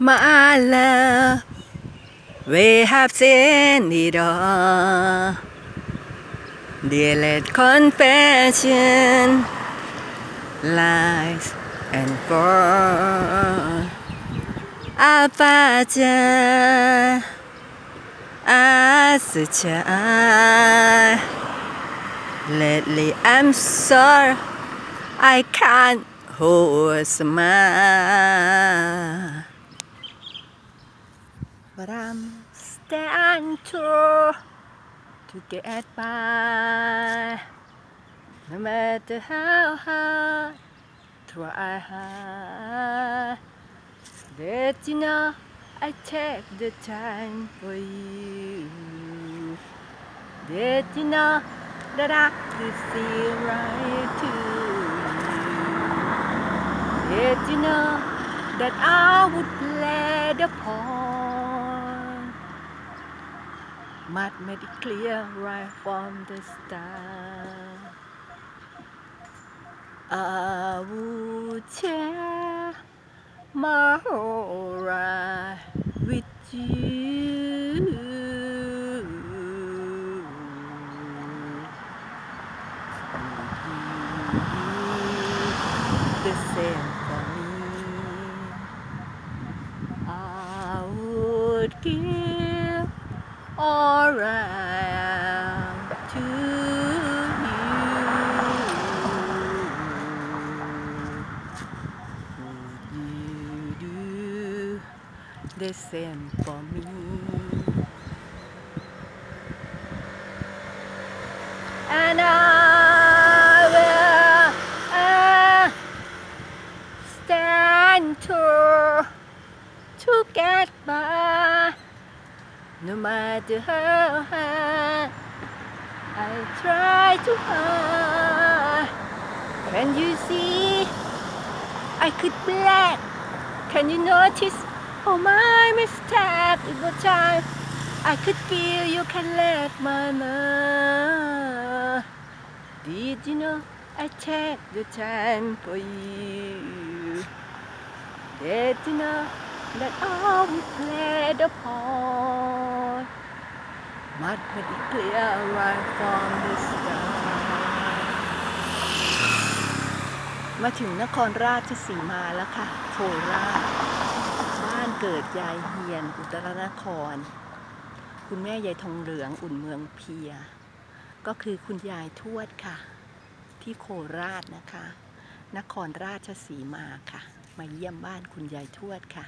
My love, we have seen it all. let confession, lies and fall. Apache, as a child. Lately, I'm sorry, I can't hold a smile. Tall to get by No matter how hard try. Hard That you know I take the time for you. That you know that I could feel right to you. That you know that I would play the part Clear right from the start I would share my whole life with you. The same for me. I would give all the same for me? And I will uh, stand tall to get by, no matter how hard I try to hide. Can you see? I could black. Can you notice? Oh my mistake it was time. I could feel you can let my love. Did you know I take the time for you? Did you know that I would play the part? Might make it clear right from the start. มาถึงนครราชสีมาแล้วค่ะ โคราช เกิดยายเฮียน อุตรนคร คุณแม่ยายทองเหลืองอุ่นเมืองเพีย ก็คือคุณยายทวดค่ะ ที่โคราชนะคะ นครราชสีมาค่ะ มาเยี่ยมบ้านคุณยายทวดค่ะ